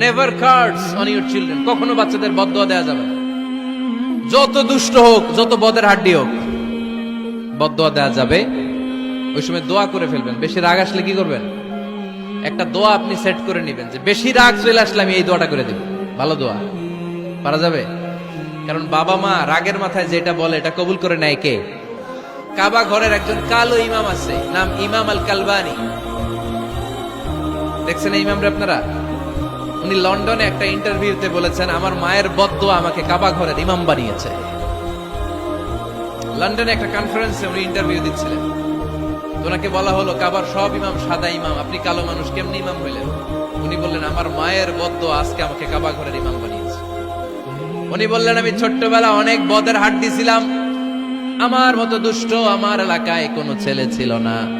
Never curse on your children কখনো বাচ্চাদের বদদোয়া দেওয়া যাবে যত দুষ্ট হোক, যত বদের হাড্ডি হোক, বদদোয়া দেওয়া যাবে। ওই সময় দোয়া করে ফেলবেন। বেশি রাগ আসলে কি করবেন? একটা দোয়া আপনি সেট করে নেবেন যে, বেশি রাগ চলে আসলে আমি এই দোয়াটা করে দেব। ভালো দোয়া। পারা যাবে? কারণ বাবা মা রাগের মাথায় যেটা বলে, এটা কবুল করে নেয় কে? কাবা ঘরের একজন কালো ইমাম আছে, নাম ইমাম আল কালবানি দেখছেন ইমামরা আপনারা? উনি লন্ডনে একটা ইন্টারভিউতে বলেছেন, আমার মায়ের বদ্ধ আমাকে কাবা ঘরের ইমাম বানিয়েছে। লন্ডনে একটা কনফারেন্সে উনি ইন্টারভিউ দিচ্ছিলেন। ওনাকে বলা হলো, কাবার সব ইমাম সাদা ইমাম, আপনি কালো মানুষ, কেমনি ইমাম হইলেন? উনি বললেন, আমার মায়ের বদ্ধ আজকে আমাকে কাবা ঘরের ইমাম বানিয়েছে। উনি বললেন, আমি ছোট্টবেলা অনেক বদের হাট দিছিলাম। আমার মতো দুষ্ট আমার এলাকায় কোনো ছেলে ছিল না।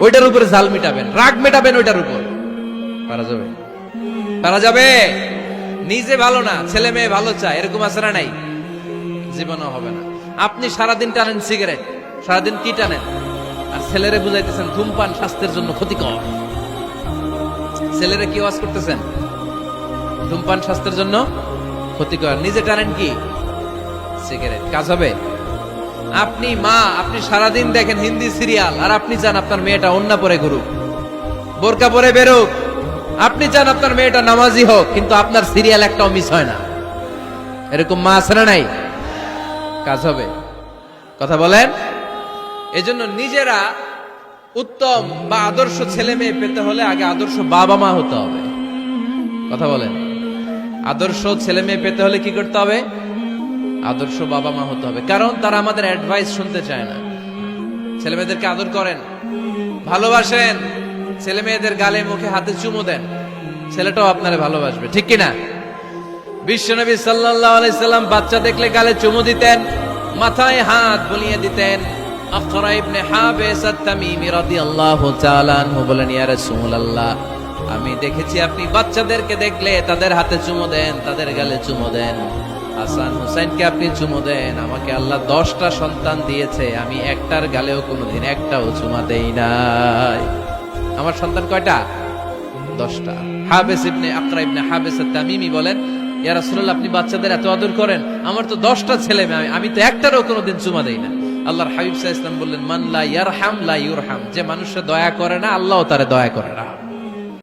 ওইটার উপরে জাল মিটাবেন, রাগ মেটাবেন ওইটার উপর। পারা যাবে? পারা যাবে? নিজে ভালো না, ছেলে মেয়ে ভালো চায়, এরকম আছে না নাই? জীবনও হবে না। আপনি সারাদিন টানেন সিগারেট, সারাদিন কি টানেন? আর ছেলেরে বুঝাইতেছেন, ধূমপান স্বাস্থ্যের জন্য ক্ষতিকর। ছেলেরে কি ওয়াজ করতেছেন? ধূমপান স্বাস্থ্যের জন্য ক্ষতিকর। নিজে টানেন কি? সিগারেট। কাজ হবে? আপনি মা, আপনি সারাদিন দেখেন হিন্দি সিরিয়াল, আর আপনি চান আপনার মেয়েটা অন্য পরে ঘুরুক। বোরকা পরে বেরোক। আপনি চান আপনার মেয়েটা নামাজি হোক, কিন্তু আপনার সিরিয়াল একটাও মিস হয় না। এরকম মা আছে না নাই? কাজ হবে। কথা বলেন? এজন্য নিজেরা উত্তম বা আদর্শ ছেলে মেয়ে পেতে হলে আগে আদর্শ বাবা মা হতে হবে। কথা বলেন? আদর্শ ছেলে মেয়ে পেতে হলে কি করতে হবে? আদর্শ বাবা মা হতে হবে। কারণ তারা আমাদের অ্যাডভাইস শুনতে চায় না। ছেলে মেয়েদেরকে আদর করেন, ভালোবাসেন, ছেলে মেয়েদের গালে মুখে হাতে চুমু দেন, ছেলেটাও আপনারে ভালোবাসবে, ঠিক কিনা? বিশ্বনবী আলাইহি সাল্লাম বাচ্চা দেখলে গালে চুমু দিতেন, মাথায় হাত বুলিয়ে দিতেন। আকরা ইবনে হাবিস আত-তামিমি রাদিয়াল্লাহু তাআলা আনহু বলেন, ইয়া রাসূলুল্লাহ, আমি দেখেছি আপনি বাচ্চাদেরকে দেখলে তাদের হাতে চুমু দেন, তাদের গালে চুমু দেন। হাসান হুসাইনকে আপনি চুমু দেন, আমাকে আল্লাহ দশটা সন্তান দিয়েছে, আমি একটার গালেও কোনোদিন একটাও চুমা দেই নাই। আমার সন্তান কয়টা? দশটা। হাবেস ইবনে আকরা ইবনে হাবেস তামিমি বলেন, ইয়া রাসূলুল্লাহ, আপনি বাচ্চাদের এত আদর করেন, আমার তো দশটা ছেলে মেয়ে, আমি তো একটারও কোনোদিন চুমা দেই না। আল্লাহর হাবিব আলাইহি ইসলাম বললেন, মান লা ইয়ারহাম লা ইউরহাম যে মানুষে দয়া করে না আল্লাহও তারে দয়া করে না।